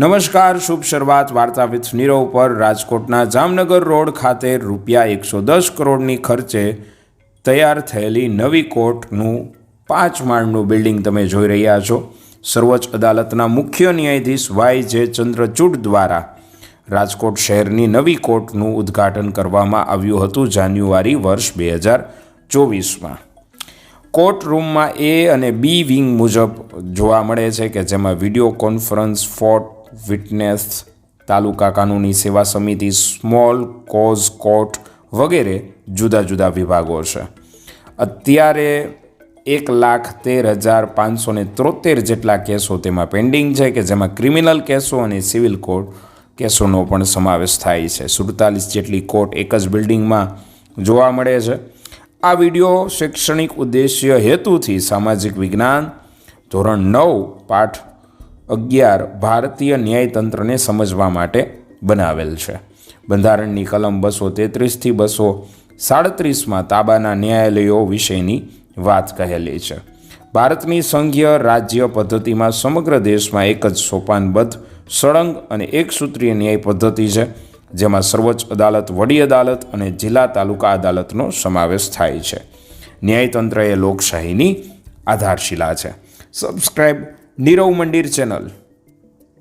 નમસ્કાર, શુભ શરૂઆત વાર્તા વિથ નીરો પર રાજકોટના જામનગર રોડ ખાતે રૂપિયા એકસો દસ કરોડની ખર્ચે તૈયાર થયેલી નવી કોર્ટનું પાંચ માળનું બિલ્ડિંગ તમે જોઈ રહ્યા છો. સર્વોચ્ચ અદાલતના મુખ્ય ન્યાયાધીશ વાય જે ચંદ્રચૂડ દ્વારા રાજકોટ શહેરની નવી કોર્ટનું ઉદ્ઘાટન કરવામાં આવ્યું હતું જાન્યુઆરી વર્ષ બે હજાર ચોવીસમાં. કોર્ટ રૂમમાં એ અને બી વિંગ મુજબ જોવા મળે છે કે જેમાં વીડિયો કોન્ફરન્સ ફોર્ટ વિટનેસ તાલુકા કાનૂની સેવા સમિતિ, સ્મોલ કોઝ કોર્ટ વગેરે જુદા જુદા વિભાગો છે. અત્યારે એક લાખ તેર હજાર પાંચસો ને ત્રોતેર જેટલા કેસો તેમાં પેન્ડિંગ છે કે જેમાં ક્રિમિનલ કેસો અને સિવિલ કોર્ટ કેસોનો પણ સમાવેશ થાય છે. સુડતાલીસ જેટલી કોર્ટ એક જ બિલ્ડિંગમાં જોવા મળે છે. આ વીડિયો શૈક્ષણિક ઉદ્દેશ્ય હેતુથી સામાજિક વિજ્ઞાન ધોરણ નવ, પાઠ અગિયાર ભારતીય ન્યાયતંત્રને સમજવા માટે બનાવેલ છે. બંધારણની કલમ બસો તેત્રીસથી બસો સાડત્રીસમાં તાબાના ન્યાયાલયો વિશેની વાત કહેલી છે. ભારતની સંઘીય રાજ્ય પદ્ધતિમાં સમગ્ર દેશમાં એક જ સોપાનબદ્ધ, સળંગ અને એક સૂત્રીય ન્યાય પદ્ધતિ છે, જેમાં સર્વોચ્ચ અદાલત, વડી અદાલત અને જિલ્લા તાલુકા અદાલતનો સમાવેશ થાય છે. ન્યાયતંત્ર એ લોકશાહીની આધારશિલા છે. સબસ્ક્રાઇબ નીરવ મંદિર ચેનલ